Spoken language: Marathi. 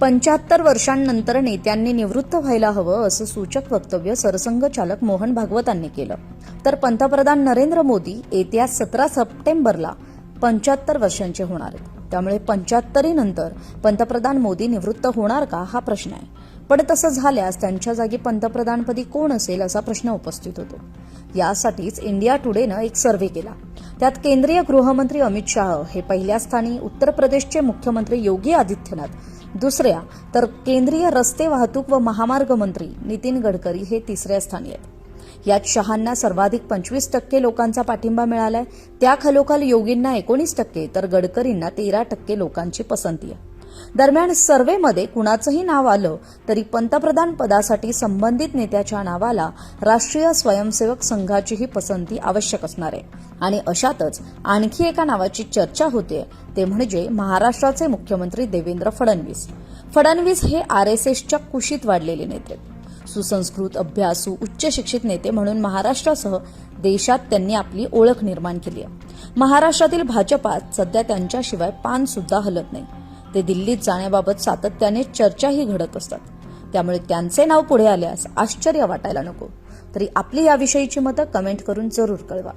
पंच्याहत्तर वर्षांनंतर नेत्यांनी निवृत्त व्हायला हवं असं सूचक वक्तव्य सरसंघचालक मोहन भागवतांनी केलं. तर पंतप्रधान नरेंद्र मोदी येत्या सतरा सप्टेंबरला पंच्याहत्तर वर्षांचे होणार आहेत. त्यामुळे पंच्याहत्तरी नंतर पंतप्रधान मोदी निवृत्त होणार का हा प्रश्न आहे. पण तसं झाल्यास त्यांच्या जागी पंतप्रधानपदी कोण असेल असा प्रश्न उपस्थित होतो. यासाठीच इंडिया टुडेनं एक सर्व्हे केला. त्यात केंद्रीय गृहमंत्री अमित शाह हे पहिल्या स्थानी उत्तर प्रदेशचे मुख्यमंत्री योगी आदित्यनाथ दुसऱ्या तर केंद्रीय रस्ते वाहतूक व महामार्ग मंत्री नितीन गडकरी हे तिसऱ्या स्थानी आहेत. यात शहांना सर्वाधिक पंचवीस टक्के लोकांचा पाठिंबा मिळालाय. त्याखालोखाल योगींना एकोणीस टक्के तर गडकरींना तेरा टक्के लोकांची पसंती आहे. दरम्यान सर्व्हेमध्ये कुणाचंही नाव आलं तरी पंतप्रधान पदासाठी संबंधित नेत्याच्या नावाला राष्ट्रीय स्वयंसेवक संघाचीही पसंती आवश्यक असणार आहे. आणि अशातच आणखी एका नावाची चर्चा होते ते म्हणजे महाराष्ट्राचे मुख्यमंत्री देवेंद्र फडणवीस. फडणवीस हे आर एस एसच्या कुशीत वाढलेले नेते सुसंस्कृत अभ्यासू उच्च शिक्षित नेते म्हणून महाराष्ट्रासह देशात त्यांनी आपली ओळख निर्माण केली आहे. महाराष्ट्रातील भाजपात सध्या त्यांच्याशिवाय पान सुद्धा हलत नाही. ते दिल्लीत जाण्याबाबत सातत्याने चर्चाही घडत असतात. त्यामुळे त्यांचे नाव पुढे आल्यास आश्चर्य वाटायला नको. तरी आपली याविषयीची मतं कमेंट करून जरूर कळवा.